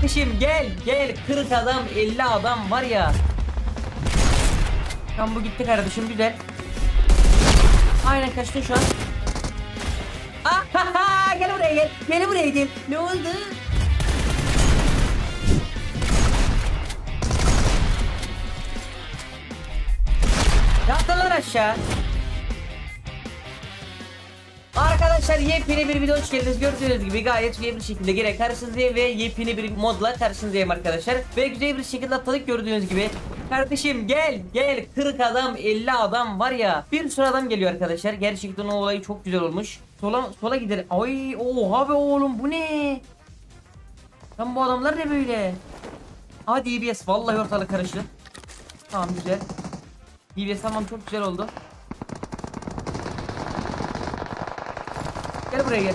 Kardeşim gel gel 40 adam 50 adam var ya. Tam bu gitti kardeşim güzel. Aynen kaçtın şu an. Ah, ha, ha, gel buraya gel. Gel buraya gel. Ne oldu? Yattılar aşağı. Arkadaşlar yepyeni bir video hoş geldiniz. Gördüğünüz gibi gayet güzel bir şekilde gerek karşınızdayım ve yepyeni bir modla karşınızdayım arkadaşlar. Ve güzel bir şekilde atladık gördüğünüz gibi. Kardeşim gel gel 40 adam 50 adam var ya. Bir sürü adam geliyor arkadaşlar. Gerçekten o olayı çok güzel olmuş. Sola sola gidelim. Ay oha be oğlum bu ne? Lan bu adamlar ne böyle? Aa DBS vallahi ortalık karıştı. Tamam güzel. DBS tamam çok güzel oldu. Gel buraya gel.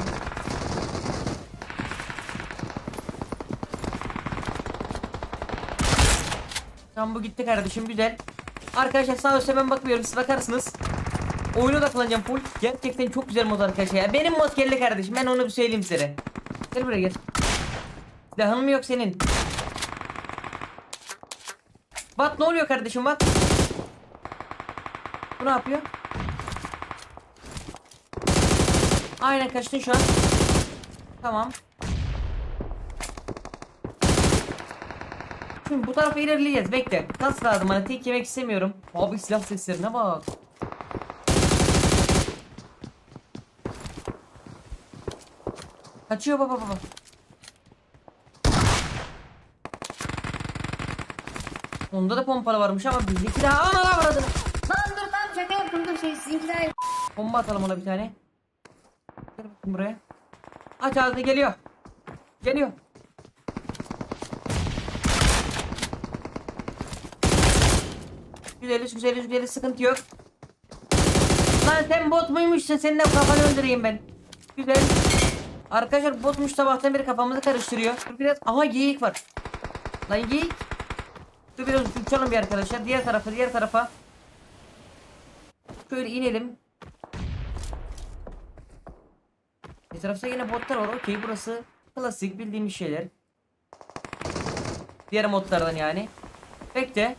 Tamam bu gitti kardeşim güzel. Arkadaşlar sağ üstte ben bakmıyorum siz bakarsınız. Oyuna odaklanacağım full. Gerçekten çok güzel mod arkadaşlar ya. Benim mod geldi kardeşim ben onu bir söyleyeyim size. Gel buraya gel. Silahın mı yok senin? Bat ne oluyor kardeşim bat? Bu ne yapıyor? Aynen kaçtın şu an. Tamam. Şimdi bu tarafa ilerleyeceğiz. Bekle. Kas lazım bana. Tek yemek istemiyorum. Abi silah seslerine bak. Kaçıyor baba baba. Onda da pompalı varmış ama bizdeki daha ana lan vuradı. Lan dur lan şaka yaptım dur şey sizinkiler. Bomba atalım ona bir tane. Bakayım buraya. Aç ağzını geliyor. Geliyor. Güzeliz güzeliz güzeliz sıkıntı yok. Lan sen bot muymuşsun senin de kafanı öldüreyim ben. Güzel. Arkadaşlar botmuş sabahtan beri kafamızı karıştırıyor. Dur biraz aha geyik var. Lan geyik. Dur biraz uçalım bir arkadaşlar. Diğer tarafa diğer tarafa. Şöyle inelim. Etrafta yine botlar var. Okey burası klasik bildiğimiz şeyler. Diğer modlardan yani. Bekle.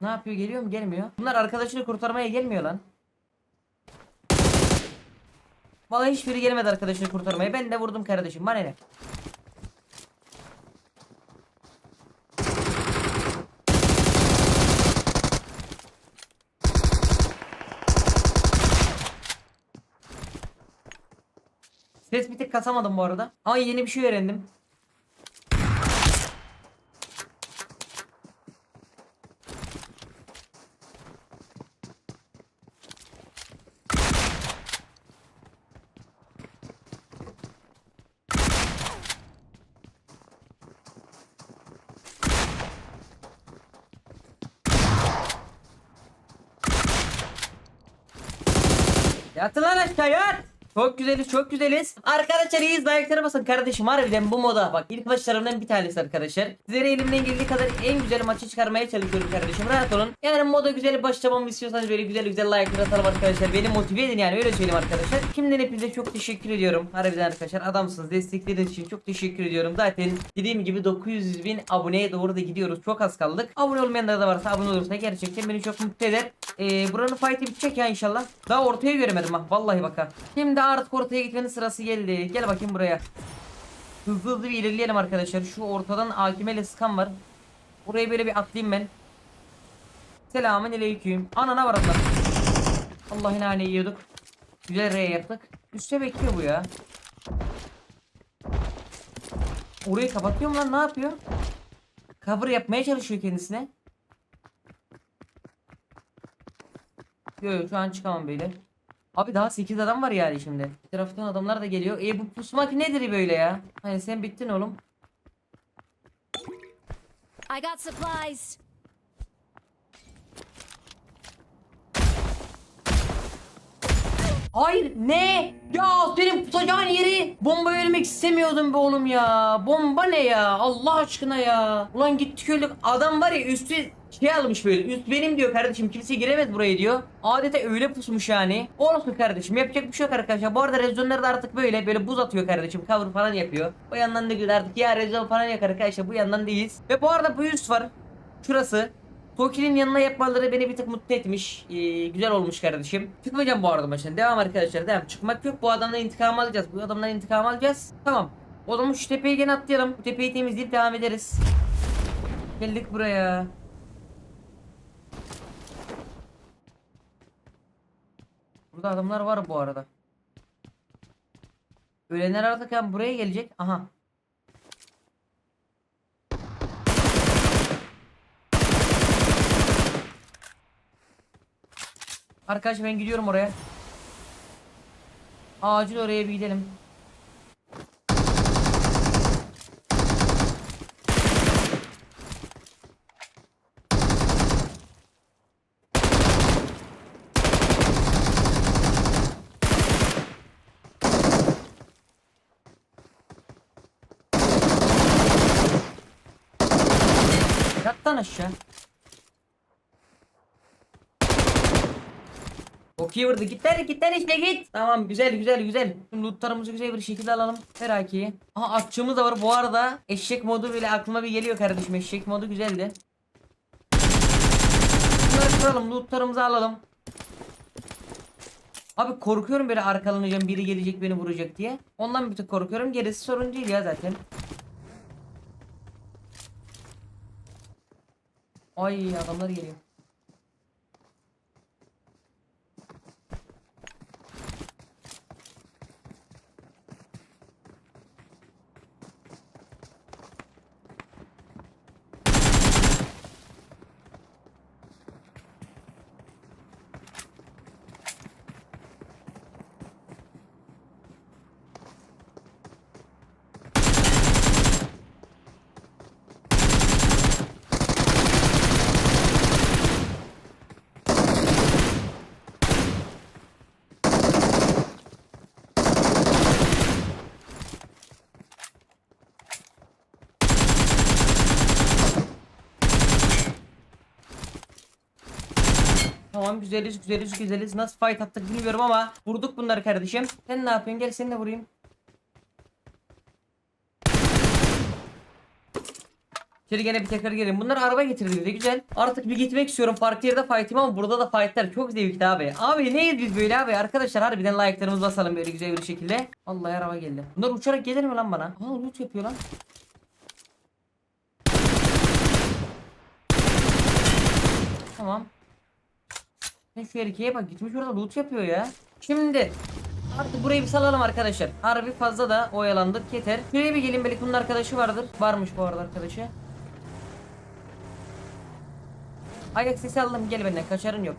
Ne yapıyor? Geliyor mu? Gelmiyor. Bunlar arkadaşını kurtarmaya gelmiyor lan. Vallahi hiçbiri gelmedi arkadaşını kurtarmaya. Ben de vurdum kardeşim. Bana ne? Ses bir tık kasamadım bu arada. Ama yeni bir şey öğrendim. Yatın lan aşağı yat. Çok güzeliz çok güzeliz. Arkadaşlar iyiyiz like'lara basın kardeşim harbiden bu moda bak ilk başlarımdan bir tanesi arkadaşlar. Sizlere elimden geldiği kadar en güzel maçı çıkarmaya çalışıyorum kardeşim rahat olun. Yani moda güzel başlamamı istiyorsanız böyle güzel güzel like'lar atalım arkadaşlar. Beni motive edin yani öyle söyleyeyim arkadaşlar. Şimdiden hepinize çok teşekkür ediyorum. Harbiden arkadaşlar adamsınız destekleriniz için çok teşekkür ediyorum. Zaten dediğim gibi 900 bin aboneye doğru da gidiyoruz. Çok az kaldık. Abone olmayanlar da varsa abone olursa gerçekten beni çok mutlu eder. Ee, buranın fight'i bitecek ya inşallah. Daha ortaya göremedim ha vallahi bak ha. Şimdi artık ortaya gitmenin sırası geldi. Gel bakayım buraya. Hızlı hızlı bir ilerleyelim arkadaşlar. Şu ortadan AKM sıkan var. Buraya böyle bir atlayayım ben. Selamun aleyküm. Anana var Allah. Allah inane yiyorduk. Güzel R yaptık. Üste bekliyor bu ya. Orayı kapatıyor mu lan ne yapıyor? Cover yapmaya çalışıyor kendisine. Yok şu an çıkamam böyle. Abi daha 8 adam var yani şimdi. Taraftan adamlar da geliyor. E bu pusmak nedir böyle ya? Hani sen bittin oğlum. I got supplies. Hayır ne? Ya senin pusacağın yeri bomba vermek istemiyordum be oğlum ya. Bomba ne ya? Allah aşkına ya. Ulan gittik öyle adam var ya üstü şey almış böyle. Üst benim diyor kardeşim. Kimse giremez buraya diyor. Adeta öyle pusmuş yani. Olsun kardeşim. Yapacak bir şey yok arkadaşlar. Bu arada rezonları da artık böyle böyle buz atıyor kardeşim. Cover falan yapıyor. O yandan da güzel artık ya rezon falan yok arkadaşlar. Bu yandan değiliz. Ve bu arada bu üst var. Şurası. Toki'nin yanına yapmaları beni bir tık mutlu etmiş. Ee, güzel olmuş kardeşim. Çıkmayacağım bu arada maçtan. Devam arkadaşlar. Devam. Çıkmak yok. Bu adamdan intikam alacağız. Bu adamdan intikam alacağız. Tamam. O zaman şu tepeyi gene atlayalım. Bu tepeyi temizleyip devam ederiz. Geldik buraya. Burada adamlar var bu arada. Ölenler artık yani buraya gelecek. Aha. Arkadaş ben gidiyorum oraya. Acil oraya bir gidelim. Yat lan aşağı. Çok iyi vurdu. Git lan işte git. Tamam güzel güzel güzel. Şimdi lootlarımızı güzel bir şekilde alalım. Her akiyi. Aha atçımız da var. Bu arada eşek modu bile aklıma bir geliyor kardeşim. Eşek modu güzeldi. Bunları kıralım. Lootlarımızı alalım. Abi korkuyorum böyle arkalanacağım biri gelecek beni vuracak diye. Ondan bir tık korkuyorum. Gerisi sorun değil ya zaten. Ay adamlar geliyor. Tamam güzeliz güzeliz güzeliz. Nasıl fight attık bilmiyorum ama vurduk bunları kardeşim. Sen ne yapıyorsun? Gel seni de vurayım. İçeri gene bir tekrar gelin. Bunlar araba getirdi bize güzel. Artık bir gitmek istiyorum. Farklı yerde fight'im ama burada da fight'lar çok zevkli abi. Abi neyiz biz böyle abi? Arkadaşlar harbiden like'larımızı basalım böyle güzel bir şekilde. Vallahi araba geldi. Bunlar uçarak gelir mi lan bana? Aa loot yapıyor lan. Tamam. Şu erkeğe bak gitmiş orada loot yapıyor ya. Şimdi artık burayı bir salalım arkadaşlar. Harbi fazla da oyalandık yeter. Şuraya bir gelin belki bunun arkadaşı vardır. Varmış bu arada arkadaşı. Ayak sesi aldım gel benden kaçarın yok.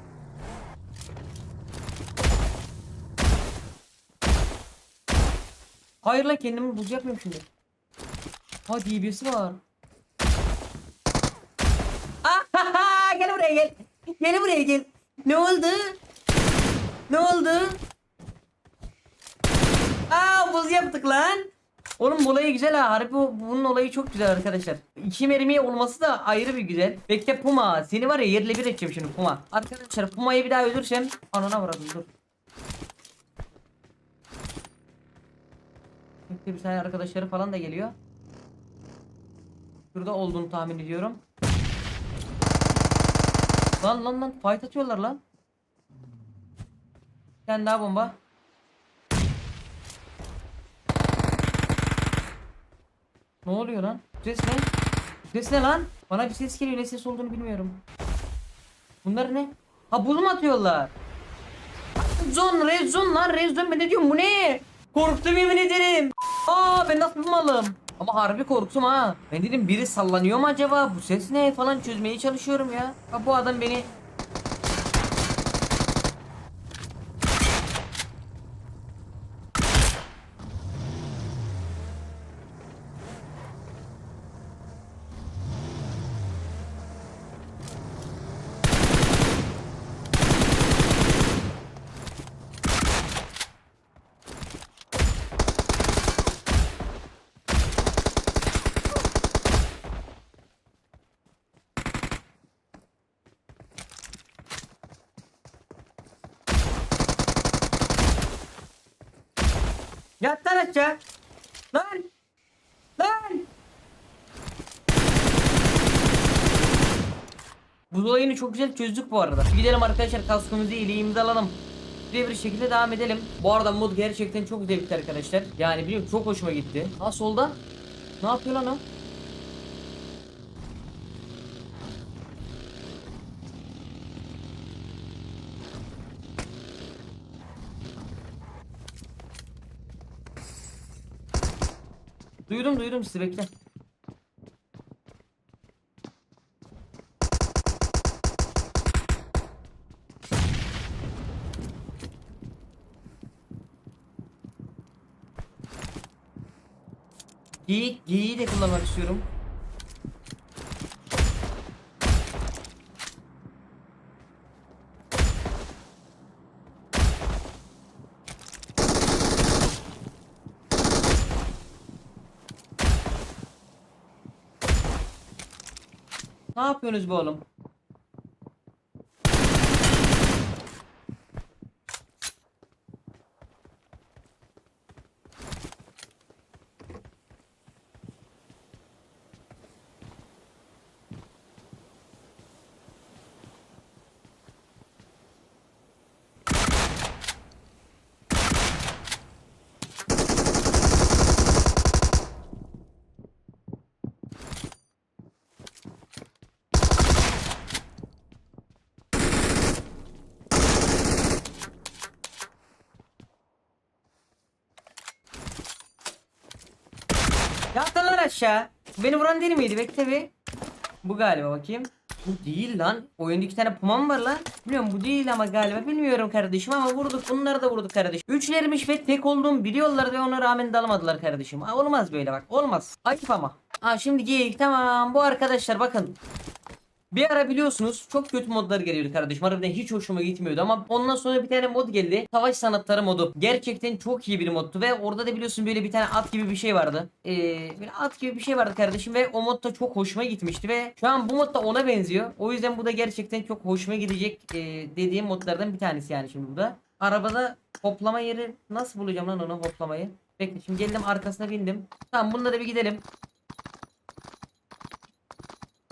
Hayır lan kendimi buz yapmıyorum şimdi. Ha DBS'i var. Ahaha, gel buraya gel. Gel buraya gel. Ne oldu? Ne oldu? Aa buz yaptık lan. Oğlum bu olayı güzel ha. Harbi bu- bunun olayı çok güzel arkadaşlar. İki mermiye olması da ayrı bir güzel. Bekle Puma. Seni var ya yerle bir edeceğim şimdi Puma. Arkadaşlar Puma'yı bir daha öldürsem anana vuradım dur. Bir tane arkadaşları falan da geliyor. Şurada olduğunu tahmin ediyorum. Lan lan lan fight atıyorlar lan. Bir tane daha bomba. Ne oluyor lan? Ses ne? Ses ne lan? Bana bir ses geliyor ne ses olduğunu bilmiyorum. Bunlar ne? Ha bunu atıyorlar? Zon, red lan red ben ne diyorum bu ne? Korktum yemin ederim. Aa ben nasıl bir malım? Ama harbi korktum ha. Ben dedim biri sallanıyor mu acaba? Bu ses ne falan çözmeye çalışıyorum ya. Bu adam beni Yat lan. Lan. Bu olayını çok güzel çözdük bu arada. Gidelim arkadaşlar kaskımızı iyiliğimizi alalım. Bir bir şekilde devam edelim. Bu arada mod gerçekten çok zevkli arkadaşlar. Yani biliyorum çok hoşuma gitti. Ha solda. Ne yapıyor lan o? Duydum duydum sizi bekle. Geyik, geyiği de kullanmak istiyorum. Yapıyorsunuz bu oğlum? Yattın lan aşağı. Beni vuran değil miydi? Bekle bir. Bu galiba bakayım. Bu değil lan. Oyunda iki tane puma mı var lan? Bilmiyorum bu değil ama galiba. Bilmiyorum kardeşim ama vurduk. Bunları da vurduk kardeşim. Üçlermiş ve tek olduğumu biliyorlar ve ona rağmen dalamadılar kardeşim. Ha, olmaz böyle bak. Olmaz. Ayıp ama. Ha şimdi geyik tamam. Bu arkadaşlar bakın. Bir ara biliyorsunuz çok kötü modlar geliyordu kardeşim. Harbiden hiç hoşuma gitmiyordu ama ondan sonra bir tane mod geldi. Savaş sanatları modu. Gerçekten çok iyi bir moddu ve orada da biliyorsun böyle bir tane at gibi bir şey vardı. Ee, böyle at gibi bir şey vardı kardeşim ve o mod da çok hoşuma gitmişti ve şu an bu mod da ona benziyor. O yüzden bu da gerçekten çok hoşuma gidecek ee, dediğim modlardan bir tanesi yani şimdi bu da. Arabada hoplama yeri nasıl bulacağım lan onu hoplamayı? Bekle şimdi geldim arkasına bindim. Tamam bununla da bir gidelim.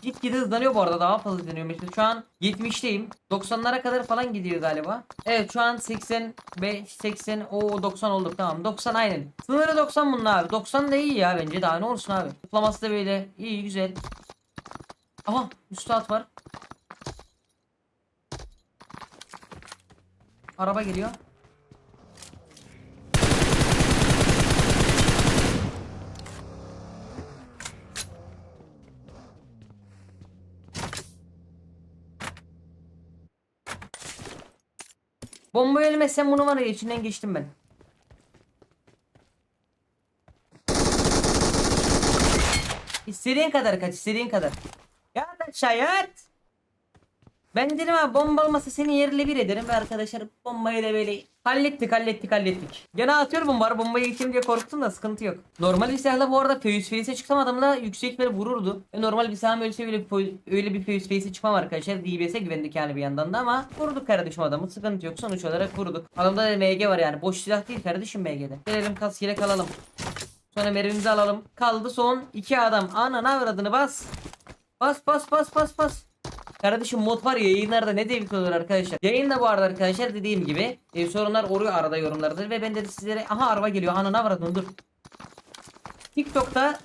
Gitgide hızlanıyor bu arada daha fazla hızlanıyor. Mesela şu an 70'teyim. 90'lara kadar falan gidiyor galiba. Evet şu an 85, 80, o 90 olduk tamam. 90 aynen. Sınırı 90 bunun abi. 90 da iyi ya bence daha ne olsun abi. Toplaması da böyle iyi güzel. Aha üstü var. Araba geliyor. Bombayı ölmezsem bunu var ya içinden geçtim ben. İstediğin kadar kaç istediğin kadar. Yat aşağı yat. Ben dedim abi bomba olmasa seni yerle bir ederim ve arkadaşlar bombayı da böyle hallettik hallettik hallettik. Gene atıyorum bombayı bombayı geçeyim diye korktum da sıkıntı yok. Normal bir silahla bu arada Fuse Face'e çıksam adamla yüksek bir vururdu. E, normal bir silahım ölse öyle bir, öyle bir Fuse Face'e çıkmam arkadaşlar. DBS'e güvendik yani bir yandan da ama vurduk kardeşim adamı sıkıntı yok sonuç olarak vurduk. Adamda da MG var yani boş silah değil kardeşim MG'de. Gelelim kaskıyla kalalım. Sonra mermimizi alalım. Kaldı son iki adam. Ananı avradını bas. Bas bas bas bas bas. Kardeşim mod var ya yayınlarda ne zevkli olur arkadaşlar. Yayında bu arada arkadaşlar dediğim gibi e, sorunlar oluyor arada yorumlarda ve ben de sizlere aha araba geliyor ananı avradını dur. TikTok'ta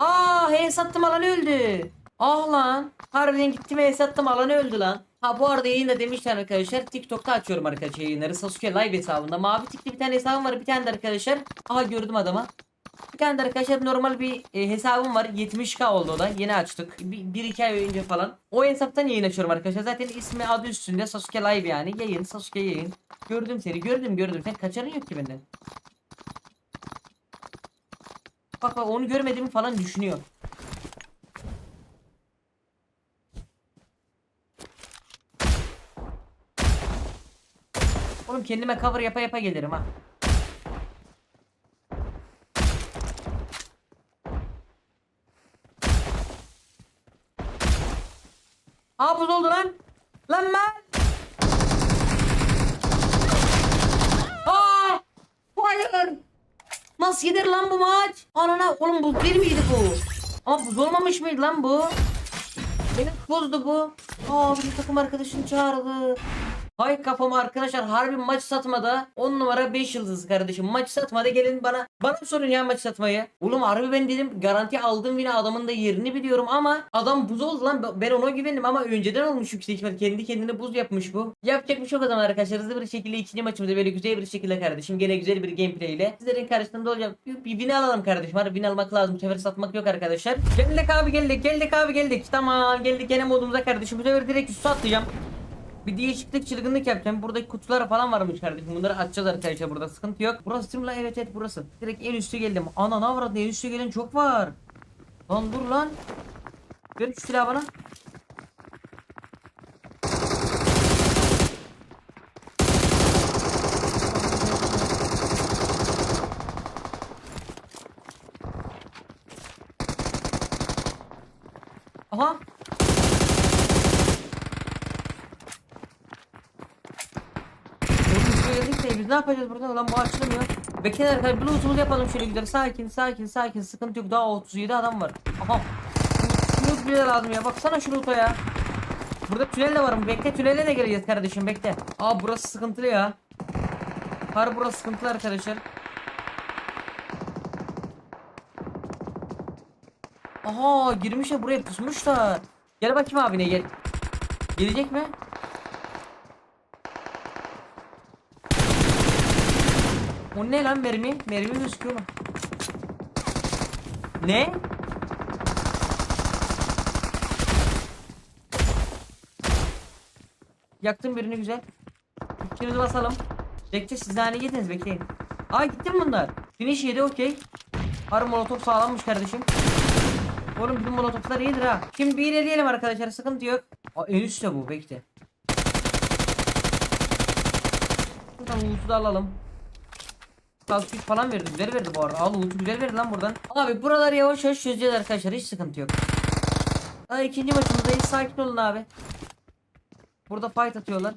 Aa he sattım alan öldü. Ah lan. Harbiden gittim he sattım alan öldü lan. Ha bu arada yayında demişler arkadaşlar TikTok'ta açıyorum arkadaşlar yayınları Sasuke live hesabında. Mavi tikli bir tane hesabım var bir tane de arkadaşlar. Aha gördüm adama. Bir tane de arkadaşlar normal bir e, hesabım var. 70k oldu o da. Yeni açtık. 1-2 ay önce falan. O hesaptan yayın açıyorum arkadaşlar. Zaten ismi adı üstünde Sasuke Live yani. Yayın Sasuke yayın. Gördüm seni. Gördüm gördüm. Sen kaçarın yok ki benden. Bak bak onu görmediğimi falan düşünüyor. Oğlum kendime cover yapa yapa gelirim ha. Aa buz oldu lan. Lan lan. nasıl gider lan bu maç? Anana oğlum buz değil miydi bu? Buz olmamış mıydı lan bu? Benim buzdu bu. Aa bir takım arkadaşını çağırdı. Hay kafama arkadaşlar harbi maç satmada 10 numara 5 yıldız kardeşim. Maç satmada gelin bana bana sorun ya maç satmayı. Oğlum harbi ben dedim garanti aldım yine adamın da yerini biliyorum ama adam buz oldu lan. Ben ona güvendim ama önceden olmuş yüksek ihtimal kendi kendine buz yapmış bu. Yapacak bir şey yok zaman arkadaşlar hızlı bir şekilde ikinci maçımızda böyle güzel bir şekilde kardeşim gene güzel bir gameplay ile sizlerin karşısında olacağım. Bir, bir alalım kardeşim harbi win almak lazım bu sefer satmak yok arkadaşlar. Geldik abi geldik geldik abi geldik. Tamam geldik gene modumuza kardeşim bu sefer direkt üstü atlayacağım bir değişiklik çılgınlık yapacağım. Buradaki kutular falan varmış kardeşim. Bunları açacağız arkadaşlar burada sıkıntı yok. Burası lan? Evet evet burası. Direkt en üstü geldim. Ana ne var en üstü gelen çok var. Lan dur lan. Ver şu silahı bana. Aha. Oğlum şuraya geldik biz ne yapacağız burada lan bu açılmıyor. Bekleyin arkadaşlar bir lootumuzu yapalım şöyle güzel sakin sakin sakin sıkıntı yok daha 37 adam var. Aha. Şu loot bile lazım ya baksana şu loot'a ya. Burada tünel de var mı? Bekle tünele de geleceğiz kardeşim bekle. Aa burası sıkıntılı ya. Har burası sıkıntılı arkadaşlar. Aha girmişler buraya pusmuşlar. Gel bakayım abine gel. Gelecek mi? O ne lan mermi? Mermi gözüküyor mu? Ne? Yaktım birini güzel. İkinizi basalım. Bekle siz daha ne yediniz bekleyin. Aa gitti mi bunlar? Finish yedi okey. Harbi molotof sağlammış kardeşim. Oğlum bizim molotoflar iyidir ha. Şimdi bir ilerleyelim arkadaşlar sıkıntı yok. Aa en üstte bu bekle. Buradan loot'u da alalım. Güç falan verdi. Güzel verdi bu arada. Al loot'u güzel verdi lan buradan. Abi buraları yavaş yavaş çözeceğiz arkadaşlar. Hiç sıkıntı yok. Aa, ikinci maçımızdayız. Sakin olun abi. Burada fight atıyorlar.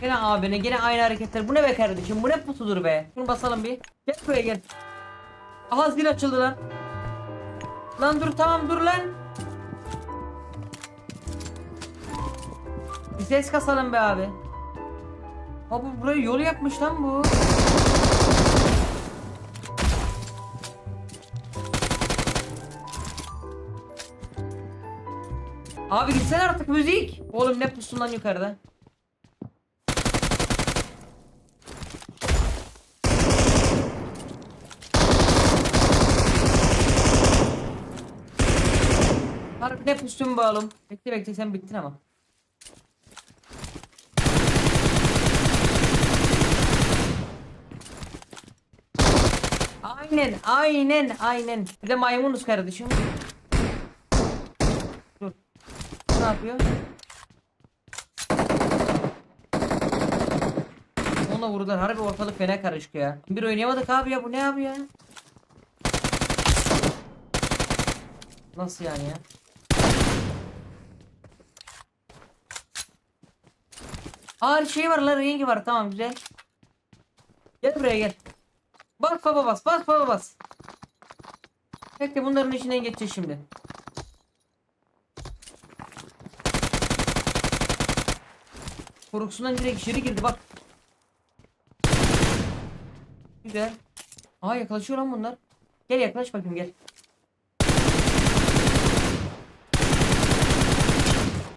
Gene abine gene aynı hareketler. Bu ne be kardeşim? Bu ne pusudur be? Şunu basalım bir. Gel buraya gel. Aha zil açıldı lan. Lan dur tamam dur lan. Bir ses kasalım be abi. Abi buraya yol yapmış lan bu. Abi gitsene artık müzik. Oğlum ne pusun lan yukarıda. Be oğlum. Bekle bekle sen bittin ama. Aynen aynen aynen. Bir de maymunuz kardeşim. Dur. Ne yapıyor? Ona vurdular. Harbi ortalık fena karışık ya. Bir oynayamadık abi ya. Bu ne abi ya? Nasıl yani ya? Aa şey var lan rengi var tamam güzel. Gel buraya gel. Bas baba bas bas baba bas. Bekle bunların içinden geçeceğiz şimdi. Korkusundan direkt içeri girdi bak. Güzel. Aa yaklaşıyor lan bunlar. Gel yaklaş bakayım gel.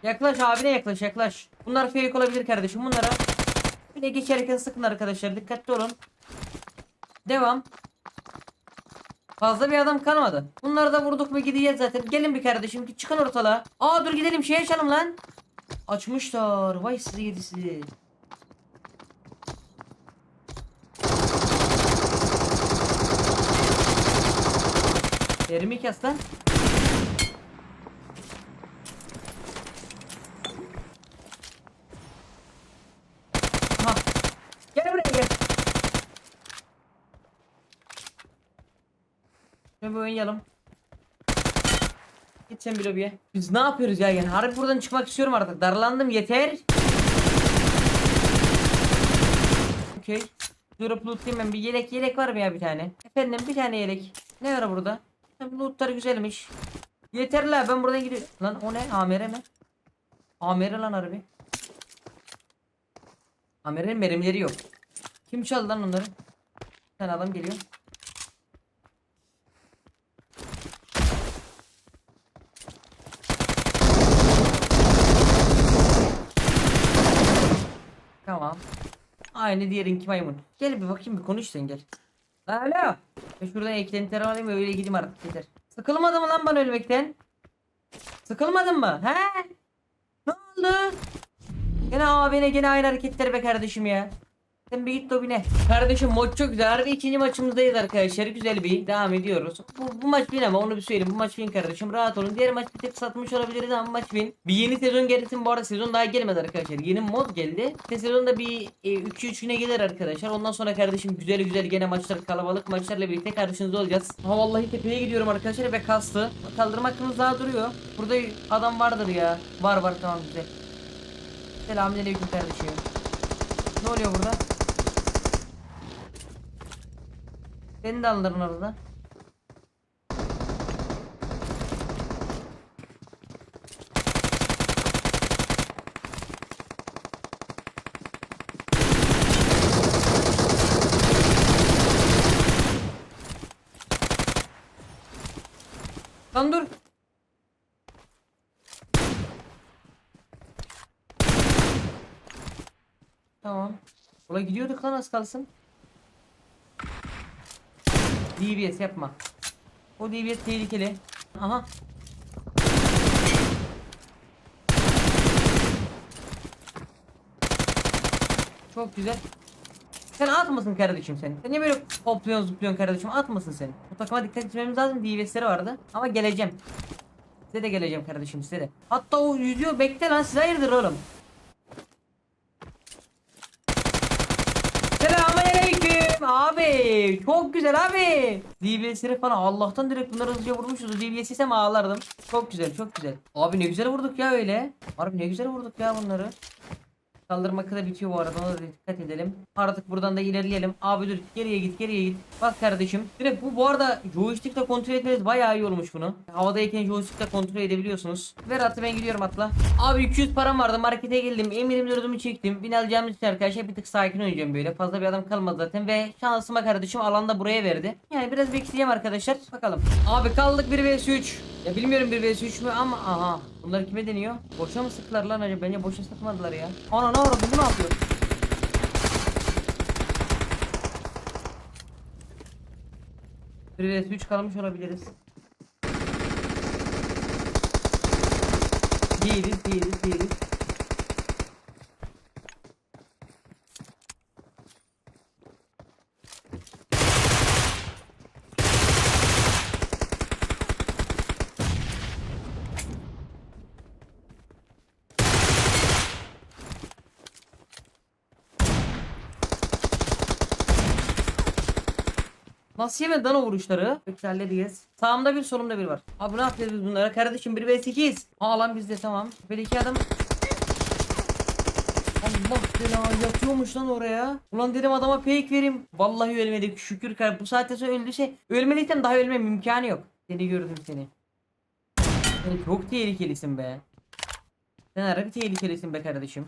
Yaklaş abine yaklaş yaklaş. Bunlar fake olabilir kardeşim bunlara. Bir de geçerken sıkın arkadaşlar dikkatli olun. Devam. Fazla bir adam kalmadı. Bunları da vurduk mu gideceğiz zaten. Gelin bir kardeşim ki çıkın ortalığa. Aa dur gidelim şey açalım lan. Açmışlar. Vay sizi yedi sizi. Yerimi kes lan. Ha. Gel buraya gel. Şöyle bir oynayalım. Git bir lobiye. Biz ne yapıyoruz ya yani? Harbi buradan çıkmak istiyorum artık. Darlandım yeter. Okey. Durup lootlayayım ben. Bir yelek yelek var mı ya bir tane? Efendim bir tane yelek. Ne var burada? Hem lootlar güzelmiş. Yeter la ben buradan gidiyorum. Lan o ne? Amere mi? Amere lan harbi. Amere'nin mermileri yok. Kim çaldı lan onları? Bir adam geliyor. Tamam. Aynı diğerinki maymun. Gel bir bakayım bir konuş sen gel. Alo. Ben şuradan eklentileri alayım öyle gideyim artık yeter. Sıkılmadın mı lan bana ölmekten? Sıkılmadın mı? He? Ne oldu? Gene abine gene aynı hareketler be kardeşim ya. Sen bir git Dobine. Kardeşim maç çok güzel. Harbi ikinci maçımızdayız arkadaşlar. Güzel bir devam ediyoruz. Bu, bu maç win ama onu bir söyleyeyim. Bu maç win kardeşim. Rahat olun. Diğer maç bir tek satmış olabiliriz ama maç win. Bir yeni sezon gelsin. Bu arada sezon daha gelmedi arkadaşlar. Yeni mod geldi. İşte sezonda bir 2-3 güne gelir arkadaşlar. Ondan sonra kardeşim güzel güzel gene maçlar kalabalık maçlarla birlikte karşınızda olacağız. Ha vallahi tepeye gidiyorum arkadaşlar ve kastı. Kaldırma hakkımız daha duruyor. Burada adam vardır ya. Var var tamam güzel. Selamünaleyküm kardeşim. Ne oluyor burada? Beni de alırın orada. Lan dur. Tamam. Ola gidiyorduk lan az kalsın. DBS yapma. O DBS tehlikeli. Aha. Çok güzel. Sen at mısın kardeşim sen? Sen niye böyle hopluyorsun zıplıyorsun kardeşim? At mısın sen? Bu takıma dikkat etmemiz lazım. DBS'leri vardı. Ama geleceğim. Size de geleceğim kardeşim size de. Hatta o yüzüyor bekle lan siz hayırdır oğlum. Selamünaleyküm abi. Çok güzel abi. DBS'leri falan Allah'tan direkt bunları hızlıca vurmuşuz. DBS isem ağlardım. Çok güzel çok güzel. Abi ne güzel vurduk ya öyle. Harbi ne güzel vurduk ya bunları. Kaldırma da bitiyor bu arada ona da dikkat edelim. Artık buradan da ilerleyelim. Abi dur geriye git geriye git. Bak kardeşim. Direkt bu bu arada joystickle kontrol etmeniz bayağı iyi olmuş bunu. Havadayken joystickle kontrol edebiliyorsunuz. Ver atla ben gidiyorum atla. Abi 200 param vardı markete geldim. Eminim dördümü çektim. Bin alacağım için arkadaşlar bir tık sakin oynayacağım böyle. Fazla bir adam kalmadı zaten ve şansıma kardeşim alanda buraya verdi. Yani biraz bekleyeceğim arkadaşlar. Bakalım. Abi kaldık 1 vs 3. Ya bilmiyorum 1 vs 3 mü ama aha. Bunlar kime deniyor? Boşa mı sıktılar lan acaba? Bence boşa sıkmadılar ya. Ana ne oldu? Mi yapıyor? Bir vs 3 kalmış olabiliriz. Değiliz, değiliz, değiliz. Nasıl yemedi lan o vuruşları? Peki halledeceğiz. Sağımda bir solumda bir var. Abi ne yapacağız biz bunlara? Kardeşim 1 v 8. Aa lan bizde tamam. Böyle iki adam. Allah bela yatıyormuş lan oraya. Ulan dedim adama fake vereyim. Vallahi ölmedik şükür. Bu saatte sonra öldüyse ölmeliysem daha ölmem imkanı yok. Seni gördüm seni. Sen çok tehlikelisin be. Sen harbi tehlikelisin be kardeşim.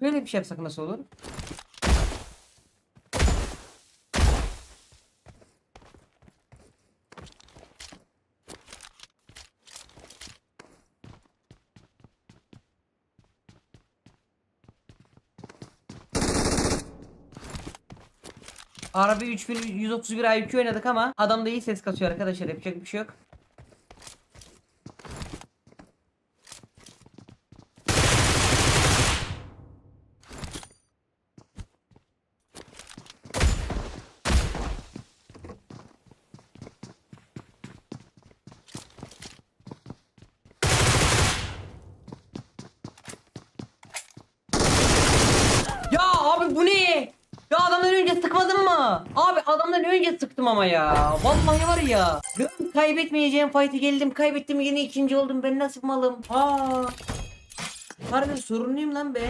Böyle bir şey yapsak nasıl olur? Arabi 3131 IQ oynadık ama adam da iyi ses kasıyor arkadaşlar yapacak bir şey yok. Ya adamdan önce sıkmadın mı? Abi adamdan önce sıktım ama ya. Vallahi var ya. Kaybetmeyeceğim fight'ı geldim. Kaybettim yine ikinci oldum. Ben nasıl malım? Aa. Harbi sorunluyum lan ben.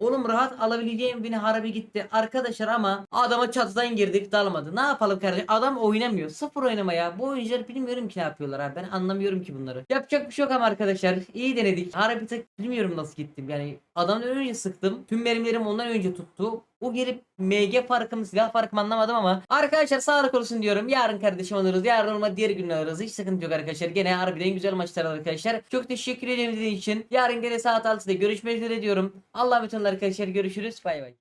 Oğlum rahat alabileceğim beni harbi gitti. Arkadaşlar ama adama çatıdan girdik dalmadı. Ne yapalım kardeşim? Adam oynamıyor. Sıfır oynama ya. Bu oyuncular bilmiyorum ki ne yapıyorlar abi. Ben anlamıyorum ki bunları. Yapacak bir şey yok ama arkadaşlar. İyi denedik. Harbi tek bilmiyorum nasıl gittim. Yani adamdan önce sıktım. Tüm mermilerim ondan önce tuttu. O gelip MG farkım silah farkım anlamadım ama arkadaşlar sağlık olsun diyorum. Yarın kardeşim alırız. Yarın olma diğer günler alırız. Hiç sıkıntı yok arkadaşlar. Gene harbiden güzel maçlar arkadaşlar. Çok teşekkür ederim dediğiniz için. Yarın gene saat 6'da görüşmek üzere diyorum. Allah'a olun arkadaşlar. Görüşürüz. Bay bay.